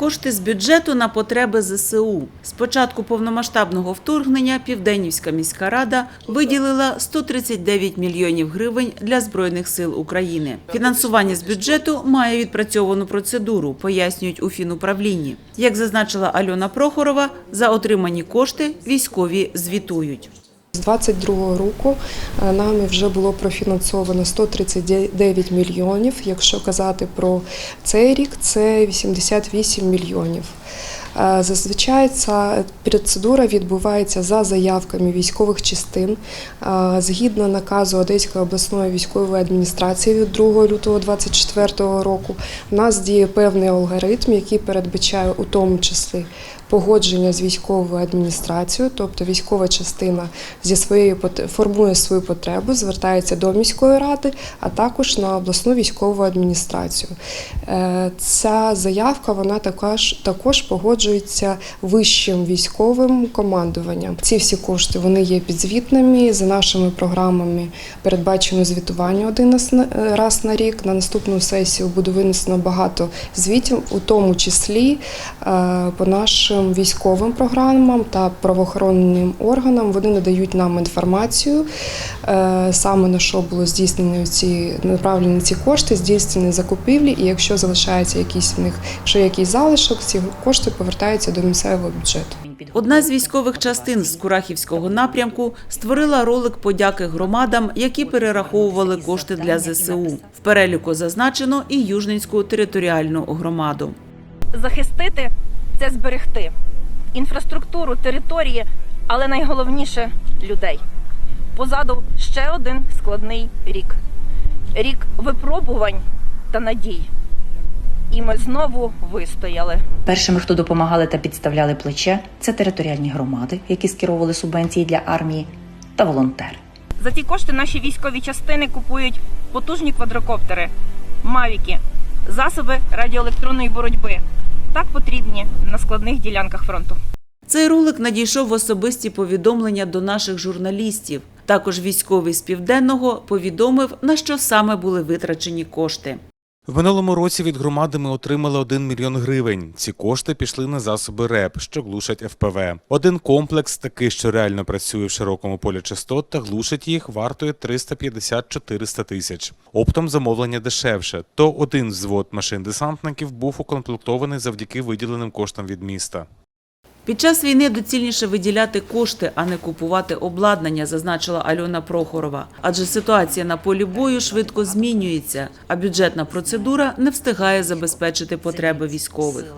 Кошти з бюджету на потреби ЗСУ. З початку повномасштабного вторгнення Південнівська міська рада виділила 139 мільйонів гривень для Збройних сил України. Фінансування з бюджету має відпрацьовану процедуру, пояснюють у фінуправлінні. Як зазначила Альона Прохорова, за отримані кошти військові звітують. З 22 року е, нами вже було профінансовано 139 мільйонів. Якщо казати про цей рік, це 88 мільйонів. Е, Зазвичай ця процедура відбувається за заявками військових частин. Е, Згідно наказу Одеської обласної військової адміністрації від 2 лютого 2024 року, у нас діє певний алгоритм, який передбачає у тому числі погодження з військовою адміністрацією, тобто військова частина зі своєю формує свою потребу, звертається до міської ради, а також на обласну військову адміністрацію. Е, Ця заявка вона також, також погоджується вищим військовим командуванням. Ці всі кошти вони є підзвітними. За нашими програмами передбачено звітування один раз на- рік. На наступну сесію буде винесено багато звітів, у тому числі е, по нашим військовим програмам та правоохоронним органам. Вони надають нам інформацію е, саме на що було здійснені ці направлені ці кошти, здійснені закупівлі. І якщо залишається якийсь в них, якщо якийсь залишок, ці кошти повертаються до місцевого бюджету. Одна з військових частин з Курахівського напрямку створила ролик подяки громадам, які перераховували кошти для ЗСУ. В переліку зазначено і Южненську територіальну громаду. захистити це зберегти інфраструктуру, території, але найголовніше людей. Позаду ще один складний рік рік випробувань та надій. І ми знову вистояли. Першими, хто допомагали та підставляли плече, це територіальні громади, які скеровували субвенції для армії, та волонтери. За ці кошти наші військові частини купують потужні квадрокоптери, мавіки, засоби радіоелектронної боротьби. Так потрібні на складних ділянках фронту. Цей ролик надійшов в особисті повідомлення до наших журналістів. Також військовий з південного повідомив, на що саме були витрачені кошти. В минулому році від громади ми отримали 1 мільйон гривень. Ці кошти пішли на засоби РЕП, що глушать ФПВ. Один комплекс, такий, що реально працює в широкому полі частот та глушить їх, вартує 350-400 тисяч. Оптом замовлення дешевше. То один взвод машин-десантників був укомплектований завдяки виділеним коштам від міста. Під час війни доцільніше виділяти кошти, а не купувати обладнання, зазначила Альона Прохорова. Адже ситуація на полі бою швидко змінюється, а бюджетна процедура не встигає забезпечити потреби військових.